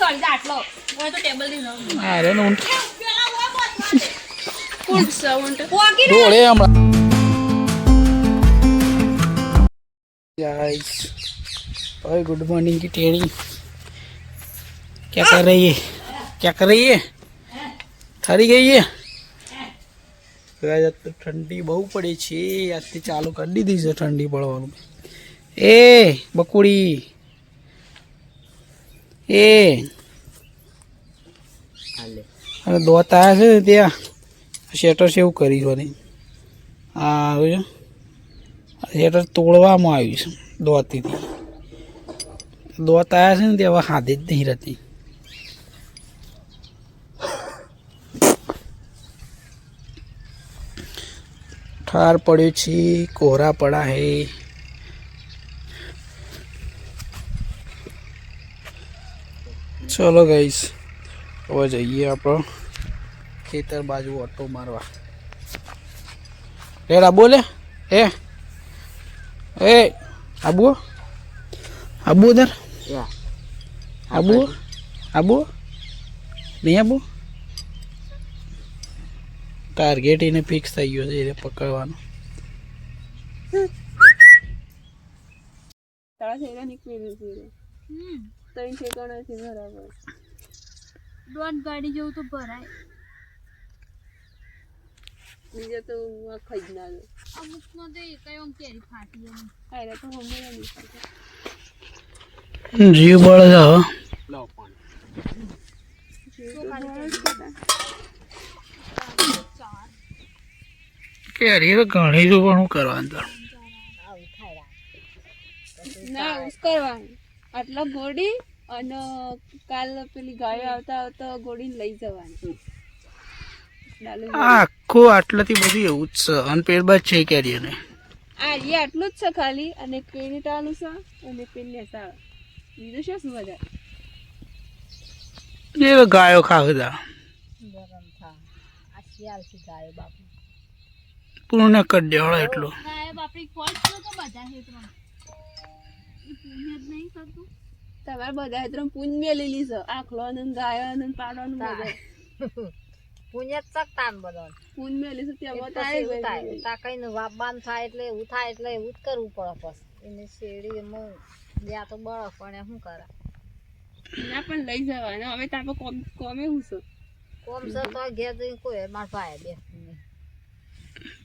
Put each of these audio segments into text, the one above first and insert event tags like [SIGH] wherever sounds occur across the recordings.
Sorry આટલો હવે તો ટેબલ ની લો અરે નું ફૂડ સાઉન્ડ પોકી ડોળે હમણાં गाइस ओए गुड मॉर्निंग की टेढ़ी क्या कर रही है क्या कर रही है થરી ગઈ છે ગાઈસ, આજ તો ઠંડી બહુ પડી છે આજથી ચાલુ કરી દીધી છે ઠંડી પડવાનું એ બકુડી એ. અને દોત આવ્યા છે ને ત્યાં. શેટર છે એવું કરી સોરી હા આવ્યું છે. શેટર તોડવામાં આવ્યું છે દોતીથી. દોત આવ્યા છે ને તે હવે હાથે જ નહીં રહેતી. ઠાર પડ્યો છે કોહરા પડા હે. ચલો ગઈશ હવે જઈએ આપણો ખેતર બાજુ ઓટો મારવા. રેડા બોલે એ. એ આબુ. આબુ ઉધર. આબુ. આબુ. નહીં આબુ? ટાર્ગેટ એને ફિક્સ થઈ ગયો છે એને પકડવાનો. તારા થઈને નીકળી નીકળી ત્રણ ઠેકાણા છે બરાબર. દોઢ ગાડી જેવું તો ભરાય. બીજા તો હું ખાઈ જ ના લે અમુકમાં તો આમ કેરી ફાટી એમ અરે તો હમણાં નીકળતા જીવ બળે હવે કેરી. તો ઘણી જો પણ હું કરવાનું ના ઉસ કરવાનું. આટલા ગોડી અને કાલ પેલી ગાયો આવતા આવતા ગોડીને લઈ જવાની. આખો આટલાથી બધું એવું જ છે. અને પેલ બાદ છે કેરી ને આ એ આટલું જ છે ખાલી. અને પેલી ટાલું છે અને પેલી નેતા બીજું છે શું વધારે એ તો ગાયો બાપુ. પૂર્ણ કરી દેવાળો એટલું. ગાયો બાપરી કોઈ તો બધા એ પુણ્ય જ નહીં તમારે બધા ત્રણ પૂંજ મેલેલી છે. આખલો ને ગાયો ને પાડવાનું બધા. પુણ્ય ચકતાન બધો પૂંજ મેલી છે ત્યાં થાય. તા કઈ વાબાન થાય એટલે એવું થાય એટલે એવું જ કરવું પડે પછી એને શેરડી એમાં જ્યાં તો બળફ પણ શું કરે? ના પણ લઈ જવાના. હવે પણ કોમ કોમે હું છું? કોમ છે તો ઘેર જઈ કોઈ માર ભાઈ બે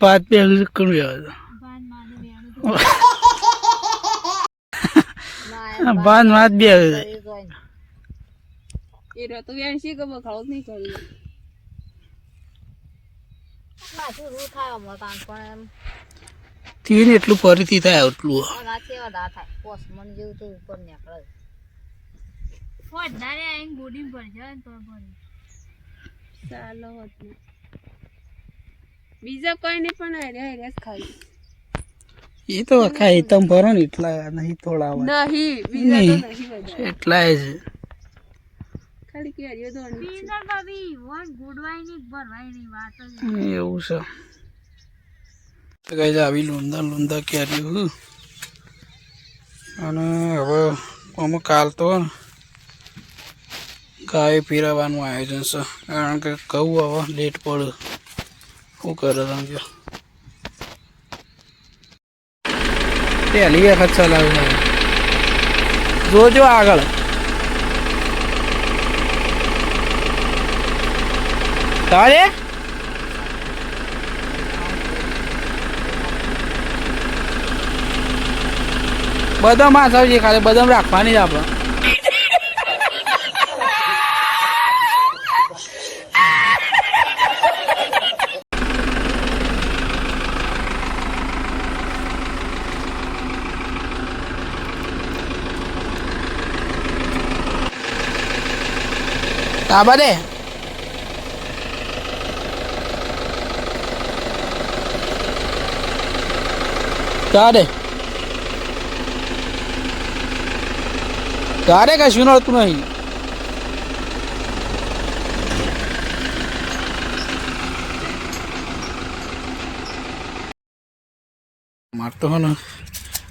પાંચ બે કરું આવે ભાન માને ના [LAUGHS] બાન વાત બે એ રતો વેણસી કે બખાડો જ નહીં કર્યું માથું શું રૂ થાય તાન પણ એમ. તીન એટલું ફરીથી થાય એટલું ના સેવા ના થાય. પોસ મન જેવું તો ઉપર નીકળે. વધારે આવીને ગોડી પર ને તો ભરી ચાલો હોત બીજા કોઈ નહીં પણ હેરે હેરે જ ખાલી. એ તો ખાઈ તમે ભરો ને એટલા નહીં થોડા આવે. નહીં. નહીં. એટલા જ એવું છે. તો કઈ આવી લુંદા લુંદા કેર્યું અને હવે અમે કાલ તો ગાય પીરાવાનું આયોજન છે. કારણ કે કહું હવે લેટ પડે. શું કરે તમે કહો પહેલી વખત ચલાવ્યું જોજો આગળ તારે બદામ આ ખાલી બદામ રાખવાની જ આપણે તાબા દે તારે તારે કશું નડતું નહીં મારે તો હે ને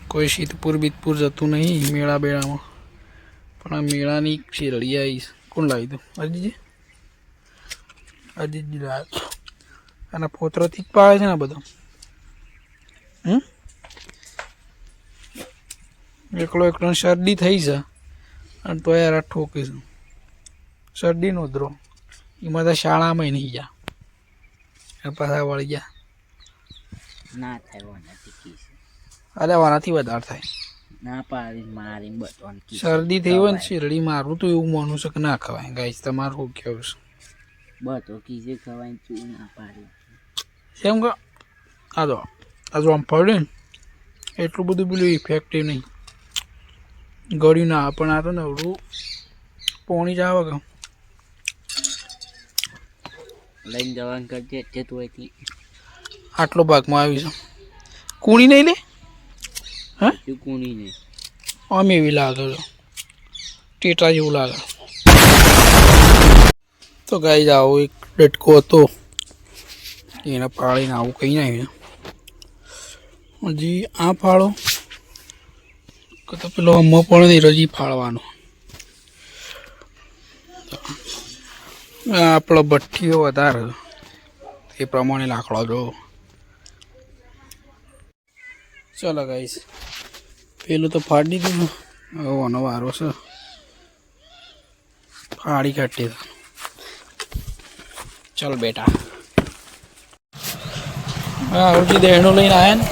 કોઈ શીતપુર બીતપુર જતું નહીં, મેળા બેળામાં. પણ આ મેળાની શેરડી આવી કોણ લાવી દઉં અજીજી અજીજી લાવ્યો અને પોતરોથી જ પાવે છે ને બધો. હમ? એકલો એકલો શરદી થઈ છે. અને તો યાર આ ઠોકી છે. શરદીનો દ્રો એમાં તો શાળામાં નહીં ગયા. પાછા વળી ગયા. ના થાય વાનાથી અરે આનાથી વધારે થાય. ના પાડી મારી કીસ શરદી થઈ હોય ને શેરડી મારું તો એવું માનું છે કે ના ખવાય. ગાઈસ તમારું શું કહેવું છે? બતો કીજે ખવાય તું ના પાડી. કેમ કે આ જો આ જો આમ પડ્યું ને એટલું બધું પેલું ઇફેક્ટિવ નહીં. ગળ્યું ના પણ આ તો નવડું પોણી જ આવે કે. લઈને જવાનું કરજે જે તું આટલો ભાગમાં આવી છે કુણી નહીં લે? તું કુણી ને આમ એવી લાગે છે. ટેટા જેવું લાગે. તો ગાઈ આવો એક ડટકો હતો. એને પાળીને આવું કંઈ નાખ્યું હજી આ ફાળો? તો પેલો અમ્મો પણ નહીં રજી ફાળવાનો. આપણો ભઠ્ઠીઓ વધારે એ પ્રમાણે લાકડો જો ચલો ગાઈશ પેલું તો ફાડી દીધું. હવે આનો વારો છે. ફાડી કાઢી ચાલ બેટા. હા હજી દેણું લઈને આવ્યા ને.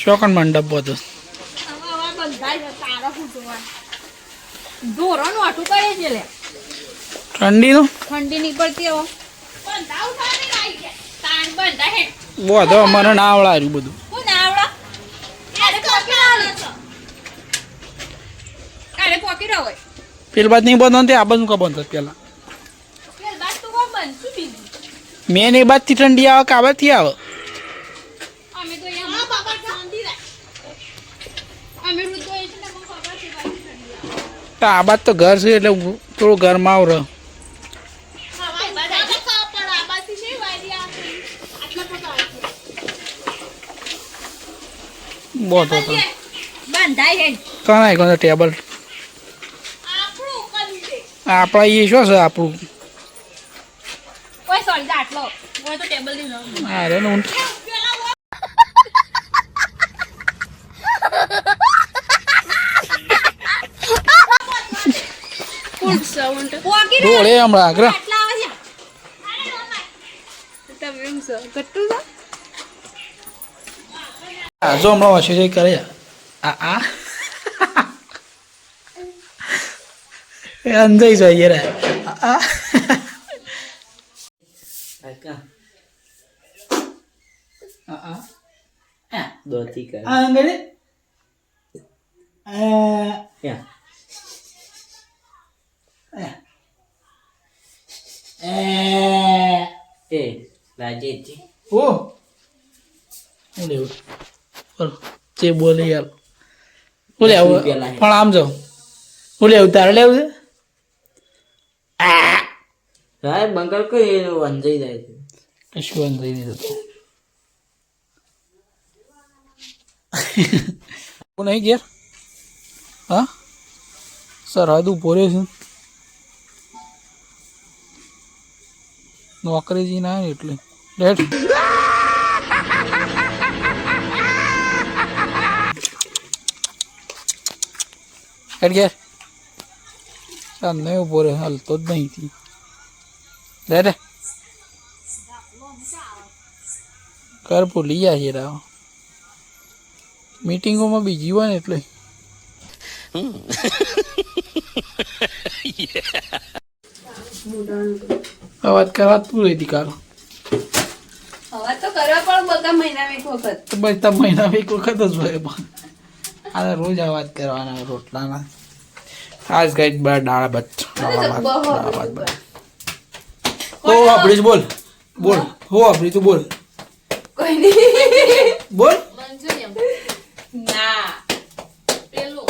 શોકન મંડપ બધું ઠંડી વાટું ઠંડી નીકળતી હો. બધો મને ના આવડાયું બધું. પેલ બાદ નહીં બંધ આ બાજુ કા બંધ પેલા. બાદ મેન એ બાજથી ઠંડી આવે કે થી આવે? આ બાદ તો ઘર છે એટલે થોડું ઘરમાં આવ રહે હા, બાબા ખબર પડે આ બાજુ છે વાયરી આપણી. આટલા પગાર છે. બહુ તો કણાય કોને ટેબલ. આપણું એ શું છે આપણું? અરે સોરી જા આટલો. ઓય તો ટેબલની ન હા રે ને ઊંટ. હમણાં આગ્રહ તમે એમ છો જો હમણાં વાંચ્યું છે કરે આ આ? એ અંજાઈ જોઈએ રે આ? રાજેજી ઓ. બોલ જે બોલે યાર હું? લેવું પણ આમ જો. હું લેવું તારે લેવું છે? સાહેબ બંગલ કઈ વંજાઈ જાય છે? કશું અંજાઈ નહીં થતું. હું નહીં ઘેર? હા? સરહદ ઊભો રહ્યો છે. નોકરી આવે ને એટલે. ડેડ હેડ ઘેર નહીં ઊભો રહ્યો હાલતો જ નહીં રે રે કર ભૂલી જાય છે રાવ મીટિંગોમાં બીજી હોય ને એટલે અવાજ કરવા તું હતી કારો અવાજ તો કરવા પણ બધા મહિના એક વખત તમે મહિનામાં એક વખત જ હોય પણ આ રોજ અવાજ કરવાના રોટલાના. આજ કંઈક બાર દાળ ભાત. દાળ ભાત. હો આપણી બોલ. બોલ. હો. આપણી તું બોલ. કોઈ નહીં. બોલ. ના. પેલું.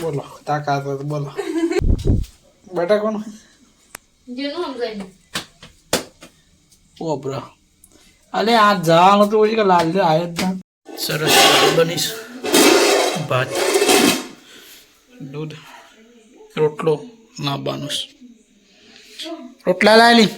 બોલો. તાકાત બોલો. બેટા કોણ જેનું સમજાય ઓબરા અલે આ જવાનું તો પછી કે લાલ આવ્યો જ ના સરસ બનીશ. ભાત દૂધ રોટલો ના બાનુસ. રોટલા લાયેલી